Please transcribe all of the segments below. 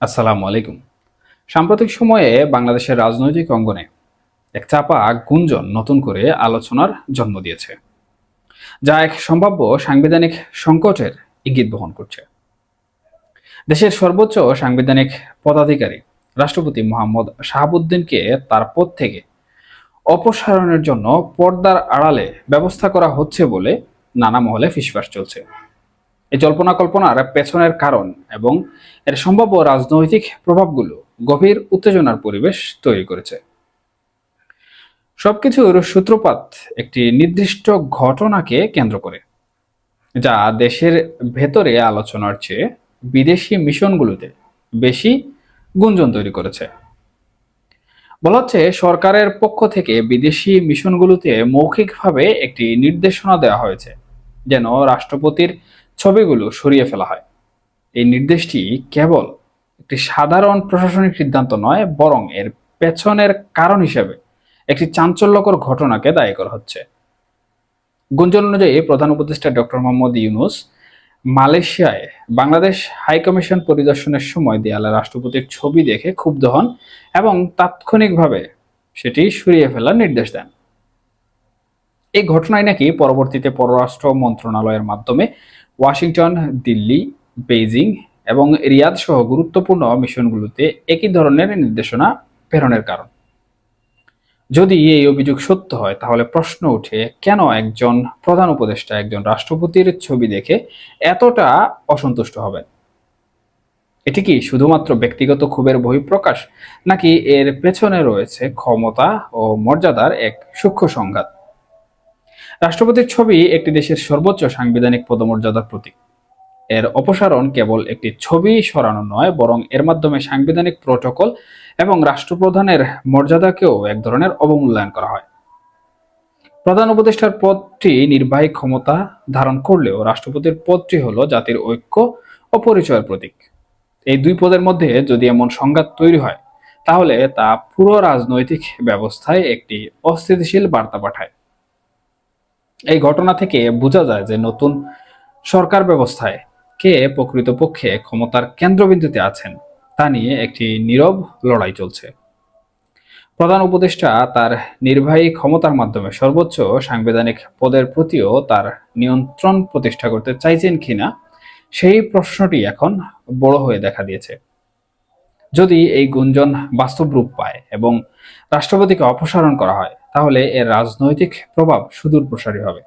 আসসালামু আলাইকুম। সাম্প্রতিক সময়ে বাংলাদেশের রাজনৈতিক অঙ্গনে এক চাপা গুঞ্জন নতুন করে আলোচনার জন্ম দিয়েছে, যা এক সম্ভাব্য সাংবিধানিক সংকটের ইঙ্গিত বহন করছে। দেশের সর্বোচ্চ সাংবিধানিক পদাধিকারী রাষ্ট্রপতি মোহাম্মদ শাহাবুদ্দিনকে তার পদ থেকে অপসারণের জন্য পর্দার আড়ালে ব্যবস্থা করা হচ্ছে বলে নানা মহলে ফিসফাস চলছে। এই জল্পনা কল্পনার পেছনের কারণ এবং এর সম্ভাব্য রাজনৈতিক প্রভাবগুলো গভীর উত্তেজনার পরিবেশ তৈরি করেছে। সবকিছুর সূত্রপাত একটি নির্দিষ্ট ঘটনাকে কেন্দ্র করে, যা দেশের ভেতরে আলোচনার চেয়ে বিদেশি মিশনগুলোতে বেশি গুঞ্জন তৈরি করেছে। বলা হচ্ছে, সরকারের পক্ষ থেকে বিদেশি মিশনগুলোতে মৌখিকভাবে একটি নির্দেশনা দেওয়া হয়েছে, যেন রাষ্ট্রপতির ছবিগুলো সরিয়ে ফেলা হয়। এই নির্দেশটি কেবল একটি সাধারণ প্রশাসনিক সিদ্ধান্ত নয়, বরং এর পেছনের কারণ হিসেবে একটি চাঞ্চল্যকর ঘটনাকে দায়ী করা হচ্ছে। গুঞ্জন অনুযায়ী প্রধান উপদেষ্টা ডক্টর মোহাম্মদ ইউনুস মালয়েশিয়ায় বাংলাদেশ হাইকমিশন পরিদর্শনের সময় দেয়ালে রাষ্ট্রপতির ছবি দেখে ক্ষুব্ধ হন এবং তাৎক্ষণিকভাবে সেটি সরিয়ে ফেলার নির্দেশ দেন। এই ঘটনায় নাকি পরবর্তীতে পররাষ্ট্র মন্ত্রণালয়ের মাধ্যমে ওয়াশিংটন, দিল্লি, বেইজিং এবং রিয়াদ সহ গুরুত্বপূর্ণ মিশনগুলোতে একই ধরনের নির্দেশনা প্রেরণের কারণ। যদি এই অভিযোগ সত্য হয়, তাহলে প্রশ্ন ওঠে, কেন একজন প্রধান উপদেষ্টা, একজন রাষ্ট্রপতির ছবি দেখে এতটা অসন্তুষ্ট হবেন? এটি কি শুধুমাত্র ব্যক্তিগত ক্ষোভের বহিঃপ্রকাশ, নাকি এর পেছনে রয়েছে ক্ষমতা ও মর্যাদার এক সূক্ষ্ম সংঘাত? রাষ্ট্রপতির ছবি একটি দেশের সর্বোচ্চ সাংবিধানিক পদমর্যাদার প্রতীক। এর অপসারণ কেবল একটি ছবি সরানো নয়, বরং এর মাধ্যমে সাংবিধানিক প্রোটোকল এবং রাষ্ট্রপ্রধানের মর্যাদাকেও এক ধরনের অবমূল্যায়ন করা হয়। প্রধান উপদেষ্টার পদটি নির্বাহী ক্ষমতা ধারণ করলেও রাষ্ট্রপতির পদটি হল জাতির ঐক্য ও পরিচয়ের প্রতীক। এই দুই পদের মধ্যে যদি এমন সংঘাত তৈরি হয়, তাহলে তা পুরো রাজনৈতিক ব্যবস্থায় একটি অস্থিতিশীল বার্তা পাঠায়। এই ঘটনা থেকে বোঝা যায় যে নতুন সরকার ব্যবস্থায় কে প্রকৃতপক্ষে ক্ষমতার কেন্দ্রবিন্দুতে আছেন, তা নিয়ে একটি নীরব লড়াই চলছে। প্রধান উপদেষ্টা তার নির্বাহী ক্ষমতার মাধ্যমে সর্বোচ্চ সাংবিধানিক পদের প্রতিও তার নিয়ন্ত্রণ প্রতিষ্ঠা করতে চাইছেন কিনা, সেই প্রশ্নটি এখন বড় হয়ে দেখা দিয়েছে। যদি এই গুঞ্জন বাস্তব রূপ পায় এবং রাষ্ট্রপতিকে অপসারণ করা হয় তাহলে এর রাজনৈতিক প্রভাব সুদূর প্রসারী হবে।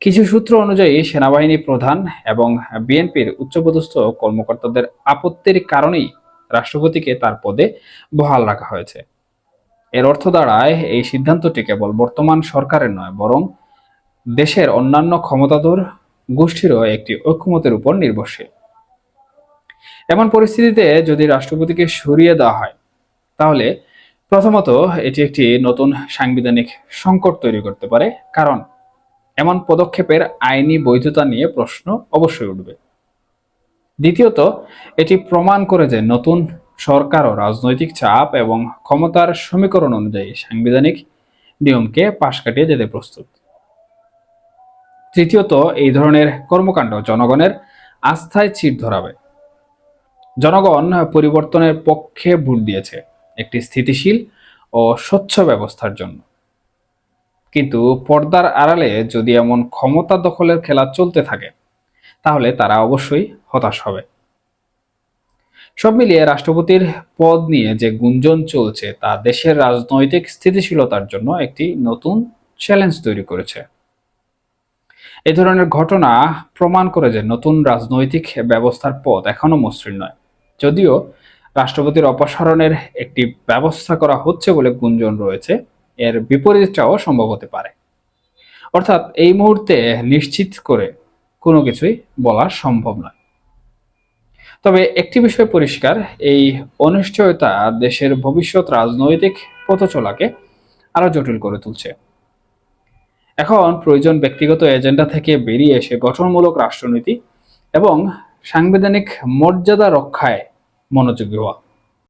কিছু সূত্র অনুযায়ী সেনাবাহিনী প্রধান এবং বিএনপির উচ্চপদস্থ কর্মকর্তাদের আপত্তির কারণেই রাষ্ট্রপতিকে তার পদে বহাল রাখা হয়েছে। এর অর্থ দাঁড়ায়, এই সিদ্ধান্তটি কেবল বর্তমান সরকারের নয়, বরং দেশের অন্যান্য ক্ষমতাধর গোষ্ঠীরও একটি ঐক্যমতের উপর নির্ভরশীল। এমন পরিস্থিতিতে যদি রাষ্ট্রপতিকে সরিয়ে দেওয়া হয়, তাহলে প্রথমত, এটি একটি নতুন সাংবিধানিক সংকট তৈরি করতে পারে, কারণ এমন পদক্ষেপের আইনি বৈধতা নিয়ে প্রশ্ন অবশ্যই উঠবে। দ্বিতীয়ত, এটি প্রমাণ করে যে নতুন সরকার ও রাজনৈতিক চাপ এবং ক্ষমতার সমীকরণ অনুযায়ী সাংবিধানিক নিয়মকে পাশ কাটিয়ে যেতে প্রস্তুত। তৃতীয়ত, এই ধরনের কর্মকাণ্ড জনগণের আস্থায় চির ধরাবে। জনগণ পরিবর্তনের পক্ষে ভোট দিয়েছে। একটি স্থিতিশীল ও স্বচ্ছ ব্যবস্থার জন্য। কিন্তু পর্দার আড়ালে যদি এমন ক্ষমতা দখলের খেলা চলতে থাকে, তাহলে তারা অবশ্যই হতাশ হবে। সব মিলিয়ে রাষ্ট্রপতির পদ নিয়ে যে গুঞ্জন চলছে, তা দেশের রাজনৈতিক স্থিতিশীলতার জন্য একটি নতুন চ্যালেঞ্জ তৈরি করেছে। এই ধরনের ঘটনা প্রমাণ করে যে নতুন রাজনৈতিক ব্যবস্থার পথ এখনও মসৃণ নয়। যদিও রাষ্ট্রপতির অপসারণের একটি ব্যবস্থা করা হচ্ছে বলে গুঞ্জন রয়েছে। এর বিপরীতটাও সম্ভব হতে পারে। অর্থাৎ এই মুহূর্তে নিশ্চিত করে কোনো কিছুই বলা সম্ভব নয়। তবে একটি বিষয় পরিষ্কার, এই অনিশ্চয়তা দেশের ভবিষ্যৎ রাজনৈতিক পথ চলাকে আরও জটিল করে তুলছে। এখন প্রয়োজন ব্যক্তিগত এজেন্ডা থেকে বেরিয়ে এসে গঠনমূলক রাষ্ট্রনীতি এবং সাংবিধানিক মর্যাদা রক্ষায় মনোযোগী হওয়া।